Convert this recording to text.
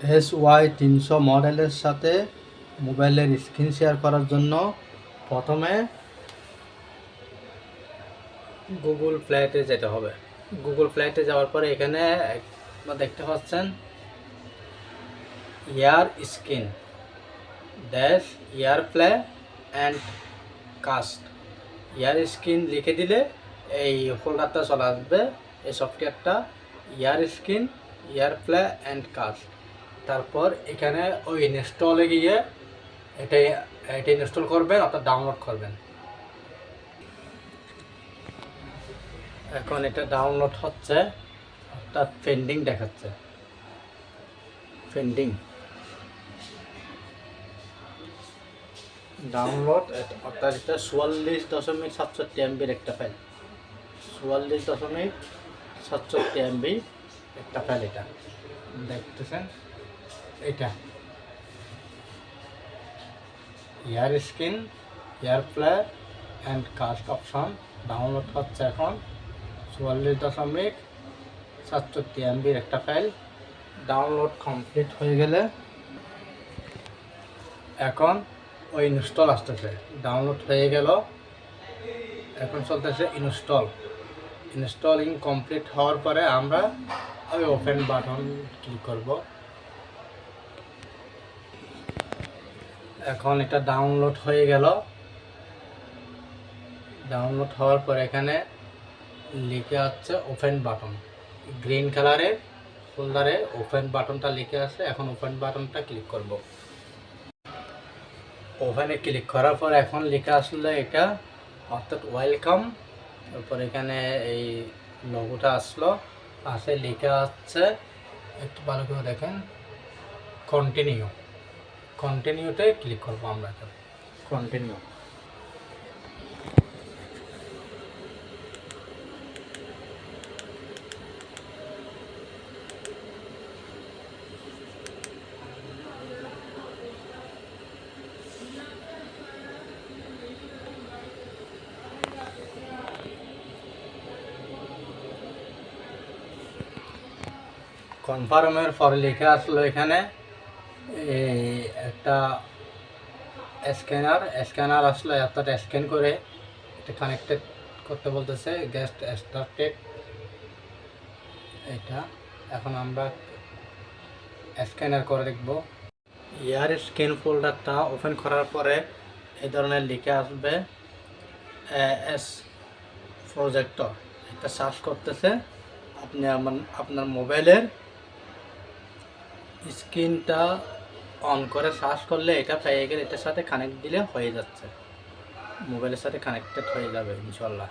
S Y তিনশো মডেলের সাথে মোবাইলের স্ক্রিন শেয়ার করার জন্য প্রথমে গুগল প্লেতে যেতে হবে। গুগল প্লেতে যাওয়ার পরে এখানে দেখতে পাচ্ছেন air screen dash air play and cast air screen লিখে দিলে এই ফোল্ডারটা চলে আসবে। এই সফটওয়্যারটা air screen air play and cast তারপর এখানে ওই ইনস্টলে গিয়ে এটা এটা ইনস্টল করবেন, অর্থাৎ ডাউনলোড করবেন। এখন এটা ডাউনলোড হচ্ছে, অর্থাৎ পেন্ডিং দেখাচ্ছে। পেন্ডিং ডাউনলোড অর্থাৎ এটা চুয়াল্লিশ দশমিক সাতষট্টি এমবির একটা ফাইল চুয়াল্লিশ দশমিক সাতষট্টি এমবি একটা ফাইল এটা। দেখতেছেন? এটা। Air screen air player and cast option download হচ্ছে এখন। চুয়াল্লিশ দশমিক সাতষট্টি এমবির একটা ফাইল ডাউনলোড কমপ্লিট হয়ে গেলে এখন ওই ইনস্টল আসতেছে। ডাউনলোড হয়ে গেল। এখন চলতেছে ইনস্টল ইনস্টলিং কমপ্লিট হওয়ার পরে আমরা ওই ওপেন বাটন ক্লিক করব। এখন এটা ডাউনলোড হয়ে গেল। ডাউনলোড হওয়ার পর এখানে লিখে আছে ওপেন বাটন গ্রিন কালারের ফোল্ডারে ওপেন বাটনটা লিখে আছে। এখন ওপেন বাটনটা ক্লিক করব। ওভেনে ক্লিক করার পর এখন লেখা আসলে এটা অর্থাৎ ওয়েলকাম তারপর এখানে এই লোগোটা আসলো। পাশে লেখা আছে, একটু ভালো করে দেখেন কন্টিনিউ কন্টিনিউতে ক্লিক করব আমরা এখন। কন্টিনিউ কনফার্মের পরে লেখা আসলো এখানে। এই একটা স্ক্যানার স্ক্যানার আসলো অর্থাৎ স্ক্যান করে এটা কানেক্টেড করতে বলতেছে গেস্ট স্টার্টেড এটা। এখন আমরা স্ক্যানার করে দেখব। ইয়ার স্ক্যান ফোল্ডারটা ওপেন করার পরে এই ধরনের লিখে আসবে এস প্রজেক্টর এটা সার্চ করতেছে, আপনি আমার- আপনার মোবাইলের স্ক্রিনটা অন করে সার্চ করলে এটা ফ্রাই গেলে এটার সাথে কানেক্ট দিলে হয়ে যাচ্ছে। মোবাইলের সাথে কানেক্টেড হয়ে যাবে, ইনশাল্লাহ।